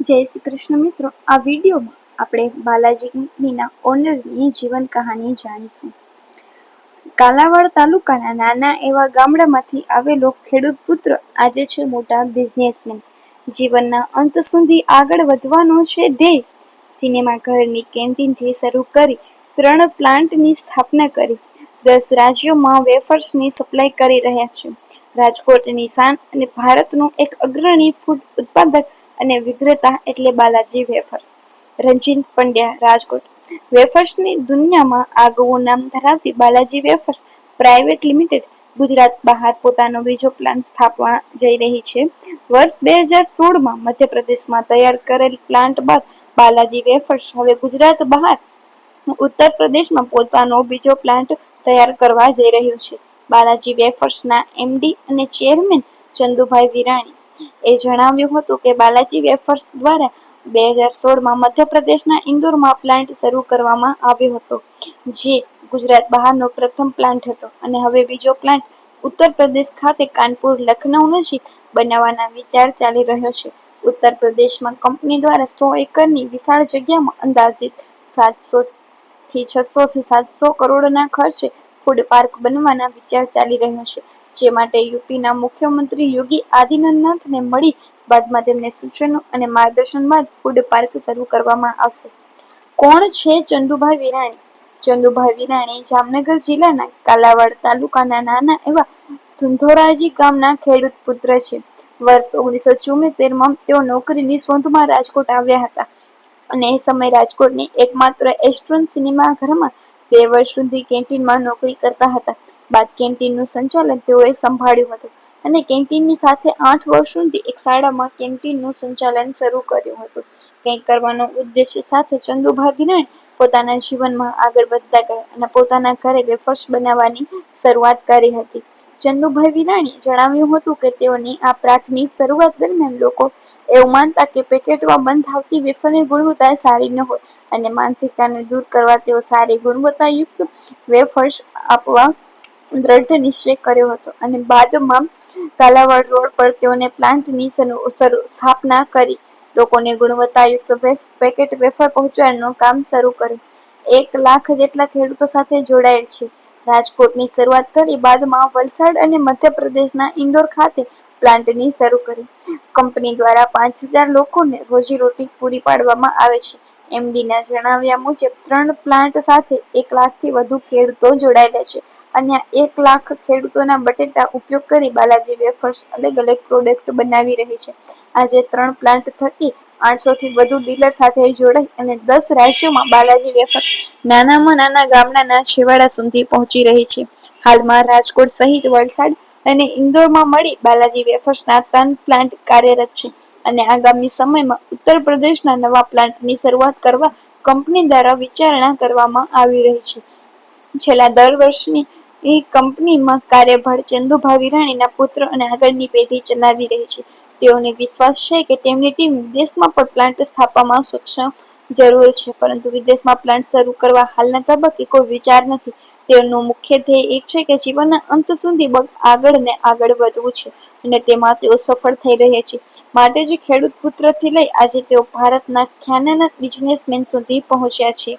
જય શ્રી કૃષ્ણ મિત્રો. આ વિડીયોમાં આપણે બાલાજીના ઓનરની જીવન કહાની જાણીશું. કાલાવાડ તાલુકાના નાના એવા ગામડામાંથી આવેલો ખેડૂત પુત્ર આજે છે મોટા બિઝનેસમેન. જીવનના અંત સુધી આગળ વધવાનો છે ધ્યેય. સિનેમા ઘરની કેન્ટીનથી શરૂ કરી ત્રણ પ્લાન્ટની સ્થાપના કરી. દસ રાજ્યોમાં વેફર્સની સપ્લાય કરી રહ્યા છે. રાજકોટની શાન અને ભારતનું એક અગ્રણી ફૂડ ઉત્પાદક અને વિક્રેતા એટલે બાલાજી વેફર્સ રંજીત પંડ્યા, રાજકોટ. વેફર્સની દુનિયામાં આગવું નામ ધરાવતી Balaji wafers private limited Gujarat બહાર પોતાનો બીજો પ્લાન્ટ સ્થાપવા જઈ રહી છે. વર્ષ બે હજાર સોળમાં મધ્યપ્રદેશમાં તૈયાર કરેલ પ્લાન્ટ બાદ બાલાજી વેફર્સ હવે ગુજરાત બહાર, ઉત્તર પ્રદેશમાં પોતાનો બીજો પ્લાન્ટ તૈયાર કરવા જઈ રહ્યું છે. બાલાજી વેફર્સના એમડી અને ચેરમેન ચંદુભાઈ વિરાણી. એ જણાવ્યું હતું કે બાલાજી વેફર્સ દ્વારા બે હજાર સોળમાં મધ્યપ્રદેશના ઇન્દોરમાં પ્લાન્ટ શરૂ કરવામાં આવ્યો હતો, જે ગુજરાત બહારનો પ્રથમ પ્લાન્ટ હતો અને હવે બીજો પ્લાન્ટ ઉત્તર પ્રદેશ ખાતે કાનપુર, લખનઉ નજીક બનાવવાના વિચાર ચાલી રહ્યો છે. ઉત્તર પ્રદેશમાં કંપની દ્વારા સો એકરની વિશાળ જગ્યામાં અંદાજિત સાતસો થી છસો થી સાતસો કરોડના ખર્ચે ફૂડ પાર્ક બનવાના વિચાર ચાલી રહ્યો છે, જે માટે યુપીના મુખ્યમંત્રી યોગી આદિત્યનાથને મળી બાદમાં તેમને સૂચનો અને માર્ગદર્શન બાદ ફૂડ પાર્ક શરૂ કરવામાં આવશે. કોણ છે ચંદુભાઈ વિરાણી? ચંદુભાઈ વિરાણી જામનગર જિલ્લાના કાલાવાડ તાલુકાના નાના એવા ધુંધોરાજી ગામના ખેડૂત પુત્ર છે. વર્ષ ઓગણીસો ચુમ્મોતેરમાં તેઓ નોકરીની શોધમાં રાજકોટ આવ્યા હતા અને એ સમયે રાજકોટની એકમાત્ર એસ્ટ્રોન સિનેમા ઘરમાં બે વર્ષ સુધી કેન્ટીનમાં નોકરી કરતા હતા. બાદ કેન્ટીનનું સંચાલન તેઓએ સંભાળ્યું હતું. અને કેન્ટીનની સાથે આઠ વર્ષ સુધી એક શાળામાં કેન્ટીનનું સંચાલન શરૂ કર્યું હતું. કંઈક કરવાનો ઉદ્દેશ્ય સાથે ચંદુભાઈ વિરાણી પોતાના જીવનમાં આગળ વધતા ગયા અને પોતાના ઘરે વેફર્સ બનાવવાની શરૂઆત કરી હતી. ચંદુભાઈ વિરાણી જણાવ્યું હતું કે તેઓની આ પ્રાથમિક શરૂઆત દરમિયાન લોકો એવું માનતા કે પેકેટમાં બંધ આવતી વેફરની ગુણવત્તા સારી ન હોય અને માનસિકતાને દૂર કરવા તેઓ સારી ગુણવત્તાયુક્ત વેફર્સ આપવા દ્રઢ નિશ્ચય કર્યો હતો અને બાદમાં કાલાવાડ રોડ પર તેઓને પ્લાન્ટની સ્થાપના કરી. લોકોને ગુણવત્તાયુક્ત પેકેટ વેફર પહોંચાડવાનું કામ શરૂ કર્યું. એક લાખ જેટલા ખેડૂતો સાથે જોડાયેલ છે. રાજકોટની શરૂઆત કરી બાદમાં વલસાડ અને મધ્યપ્રદેશના ઇન્દોર ખાતે પ્લાન્ટની શરૂ કરી. કંપની દ્વારા પાંચ હજાર લોકોને રોજીરોટી પૂરી પાડવામાં આવે છે. એમડીના જણાવ્યા મુજબ, ત્રણ પ્લાન્ટ સાથે એક લાખથી વધુ ખેડૂતો જોડાયેલા છે. અને એક લાખ ખેડૂતોના બટેટા ઉપયોગ કરી બાલાજી વેફર્સ અલગ અલગ પ્રોડક્ટ બનાવી રહી છે. આજે ત્રણ પ્લાન્ટ થકી આઠસોથી વધુ ડીલર સાથે જોડાઈ અને દસ રાજ્યોમાં બાલાજી વેફર્સ નાનામાં નાના ગામડાના છેવાડા સુધી પહોંચી રહી છે. હાલમાં રાજકોટ સહિત વલસાડ અને ઇન્દોરમાં મળી બાલાજી વેફર્સના ત્રણ પ્લાન્ટ કાર્યરત છે અને આગામી સમયમાં ઉત્તર પ્રદેશના નવા પ્લાન્ટની શરૂઆત કરવા કંપની દ્વારા વિચારણા કરવામાં આવી રહી છે. છેલ્લા દર વર્ષની એ કંપનીમાં કાર્યભાર ચંદુભા વિરાણીના પુત્ર અને આગળની પેઢી ચલાવી રહી છે. તેઓને વિશ્વાસ છે કે તેમની ટીમ વિદેશમાં પણ પ્લાન્ટ સ્થાપવામાં સક્ષમ જરૂર છે, પરંતુ વિદેશમાં પ્લાન્ટ શરૂ કરવા હાલના તબક્કે કોઈ વિચાર નથી. તેઓનું મુખ્ય ધ્યેય એક છે કે જીવનના અંત સુધી આગળ ને આગળ વધવું છે અને તેમાં તેઓ સફળ થઈ રહ્યા છે. માટે જ ખેડૂત પુત્રથી લઈ આજે તેઓ ભારતના ખ્યાનાના બિઝનેસમેન સુધી પહોંચ્યા છે.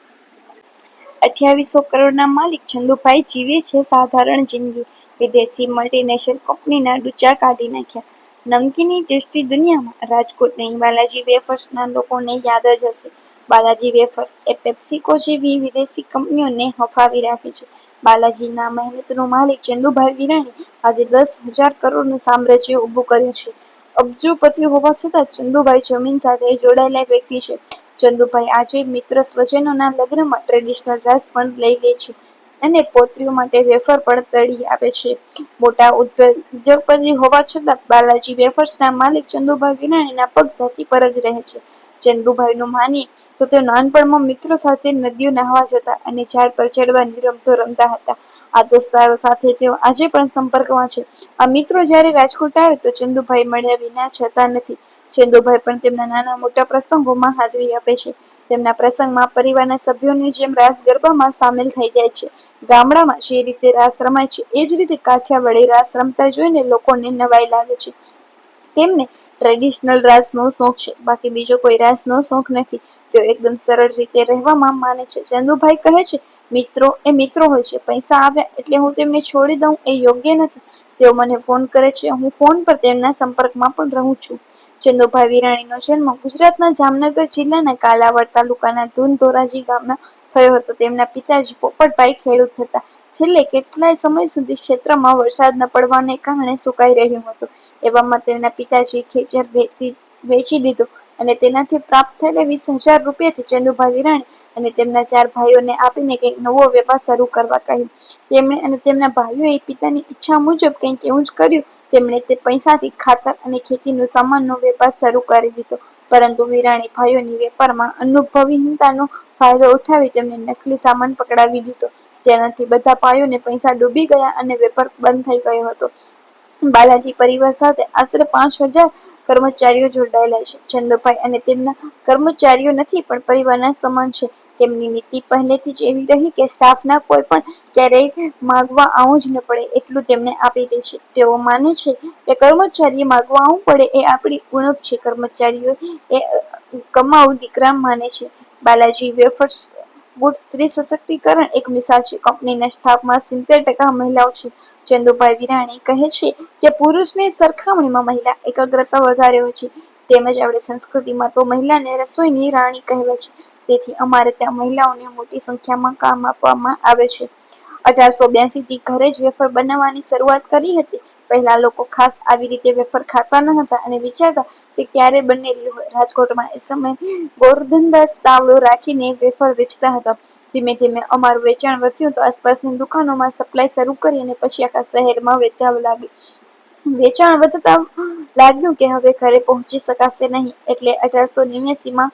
અઠ્યાવીસો કરોડના માલિક ચંદુભાઈ જીવે છે. સાધારણ જિંદગી. વિદેશી મલ્ટીનેશનલ કંપનીના ડૂચા કાઢી નાખ્યા. નમકીની ટેસ્ટી દુનિયામાં રાજકોટની બાલાજી વેફર્સના લોકોને યાદ જ હશે. બાલાજી વેફર્સ એ પેપ્સિકો જેવી વિદેશી કંપનીઓને હફાવી રાખે છે. બાલાજીના મહેનતનો માલિક ચંદુભાઈ વિરાણી આજે દસ હજાર કરોડનું સામ્રાજ્ય ઊભું કર્યું છે. અબજોપતિ હોવા છતાં ચંદુભાઈ જમીન સાથે જોડાયેલા વ્યક્તિ છે. ચંદુભાઈ આજે મિત્ર સ્વજનોના લગ્નમાં ટ્રેડિશનલ ડ્રેસ પણ લઈ લે છે અને પોત્રીઓ માટે વેફર પણ તળી આપે છે. મોટા ઉદ્યોગપતિ હોવા છતાં બાલાજી વેફર્સના માલિક ચંદુભાઈ વિરાણીના પગ ધરતી પર જ રહે છે. ચંદુભાઈનું માનીએ તો તે નાનપણમાં મિત્રો સાથે નદીઓ નહાવા જતા અને ઝાડ પર ચડવાની રમતો રમતા હતા. આ દોસ્તારો સાથે તેઓ આજે પણ સંપર્કમાં છે. આ મિત્રો જ્યારે રાજકોટ આવે તો ચંદુભાઈ મળ્યા વિના જતા નથી. ચંદુભાઈ પણ તેમના નાના મોટા પ્રસંગોમાં હાજરી આપે છે. તેમના પ્રસંગમાં પરિવારના સભ્યોની જેમ રાસ ગરબામાં સામેલ થઈ જાય છે. ગામડામાં જે રીતે રાસ રમાય છે, એ જ રીતે કાઠિયાવાડી રાસ રમતા જોઈને લોકોને નવાઈ લાગે છે. તેમને ટ્રેડિશનલ રાસનો શોખ છે, બાકી બીજો કોઈ રાસનો શોખ નથી. તેઓ એકદમ સરળ રીતે રહેવામાં માને છે. ચંદુભાઈ કહે છે મિત્રો, એ મિત્રો હોય છે, પૈસા આવ્યા એટલે હું તેમને છોડી દઉં, એ યોગ્ય નથી. તેઓ મને ફોન કરે છે, હું ફોન પર તેમના સંપર્કમાં પણ રહું છું. ચંદુભાઈ વિરાણીનો જન્મ ગુજરાતના જામનગર જિલ્લાના કાલાવાડ તાલુકાના ધૂન ધોરાજી ગામમાં થયો હતો. તેમના પિતાજી પોપટભાઈ ખેડૂત હતા. છેલ્લે કેટલાય સમય સુધી ક્ષેત્રમાં વરસાદ ન પડવાને કારણે સુકાઈ રહ્યું હતું. એવામાં તેમના પિતાજી ખેચર વેચી દીધું. અને તેનાથી પ્રાપ્ત થયેલા વીસ હજાર રૂપિયાથી ચંદુભાઈ વિરાણી અને તેમના ચાર ભાઈઓને આપીને કંઈક નવો વેપાર શરૂ કરવા કહ્યું. તેમણે અને તેમના ભાઈઓએ પિતાની ઈચ્છા મુજબ કંઈક એવું જ કર્યું. તેમણે તે પૈસાથી ખાતર અને ખેતીનો સામાનનો વેપાર શરૂ કરી દીધો. પરંતુ વિરાણી ભાઈઓની વેપારમાં અનુભવીહીનતાનો ફાયદો ઉઠાવી તેમને નકલી સામાન પકડાવી દીધો. જેનાથી બધા ભાઈઓને પૈસા ડૂબી ગયા અને વેપાર બંધ થઈ ગયો હતો. બાલાજી પરિવાર સાથે આશરે પાંચ હજાર કર્મચારીઓ જોડાયેલા છે. ચંદુભાઈ અને તેમના કર્મચારીઓ નથી, પણ પરિવારના સમાન છે. તેમની નીતિ પહેલેથી જ એવી રહી કે સ્ટાફના કોઈ પણ ક્યારેય માગવા આવું જ ન પડે, એટલું તેમને આપી દે છે. તેઓ માને છે કે કર્મચારીએ માગવા આવવું પડે એ આપણી ઉણપ છે. કર્મચારીઓ એ કમાવું દીકરા માને છે. બાલાજી વેફર્સ ગુડ સ્ત્રી સશક્તિકરણ એક મિસાલ છે. કંપનીના સ્ટાફમાં સિત્તેર ટકા મહિલાઓ છે. ચંદુભાઈ વિરાણી કહે છે કે પુરુષની સરખામણીમાં મહિલા એકાગ્રતા વધારે હોય છે. તેમજ આપણે સંસ્કૃતિમાં તો મહિલાને રસોઈની રાણી કહેવાય છે. તેથી અમારે ત્યાં મહિલાઓને મોટી સંખ્યામાં કામ આપવામાં આવે છે. અઢારસો બ્યાસીથી ઘરે જ વેફર બનાવવાની શરૂઆત કરી હતી. પહેલા લોકો ખાસ આવી રીતે વેફર ખાતા ન હતા અને વિચારતા કે ક્યારે બનેલી હોય. રાજકોટમાં એ સમયે ગોરધનદાસ તાવડો રાખીને વેફર વેચતા હતા. ધીમે ધીમે અમારું વેચાણ વધ્યું તો આસપાસની દુકાનોમાં સપ્લાય શરૂ કરી અને પછી આખા શહેરમાં વેચાવા લાગી વેચાણ વધતા લાગ્યું કે હવે ઘરે પહોંચી શકાશે નહીં. એટલે અઢારસો નેવ્યાસીમાં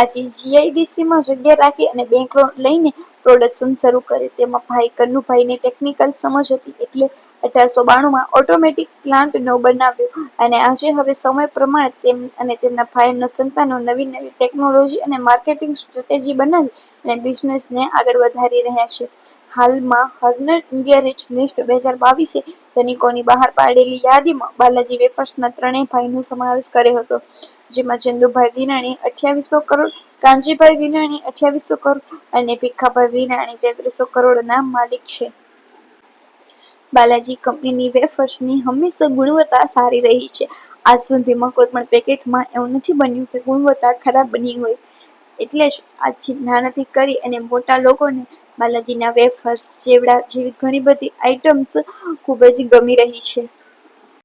આજે જીઆઈડીસીમાં જગ્યા રાખી અને બેંક લોન લઈને પ્રોડક્શન શરૂ કરે. તેમાં ભાઈ કન્નુભાઈને ટેકનિકલ સમજ હતી એટલે અઢારસો બાણુંમાં ઓટોમેટિક પ્લાન્ટ નો બનાવ્યો. અને આજે હવે સમય પ્રમાણે તેમ અને તેમના ભાઈનો સંતાનો નવી નવી ટેકનોલોજી અને માર્કેટિંગ સ્ટ્રેટેજી બનાવી અને બિઝનેસને આગળ વધારી રહ્યા છે. હાલમાં હર્નર ઇન્ડિયા રિચ લિસ્ટ બે હજાર બાવીસે ધનિકોની બહાર પાડેલી યાદીમાં બાલાજી વેફર્સના ત્રણેય ભાઈનો સમાવેશ કર્યો હતો, જેમાં ચંદુભાઈ વિરાણી અઠ્યાવીસો કરોડ કાંજીભાઈ વિરાણી અઠ્યાવીસો કરોડ અને ભીખાભાઈ વિરાણી તેત્રીસો કરોડના માલિક છે. બાલાજી કંપનીની વેફર્સની હંમેશા ગુણવત્તા સારી રહી છે. આજ સુધીમાં કોઈ પણ પેકેટમાં એવું નથી બન્યું કે ગુણવત્તા ખરાબ બની હોય. એટલે જ આજથી નાનાથી કરી અને મોટા લોકોને બાલાજીના વેફર્સ જેવડા જેવી ઘણી બધી આઇટમ્સ ખૂબ જ ગમી રહી છે.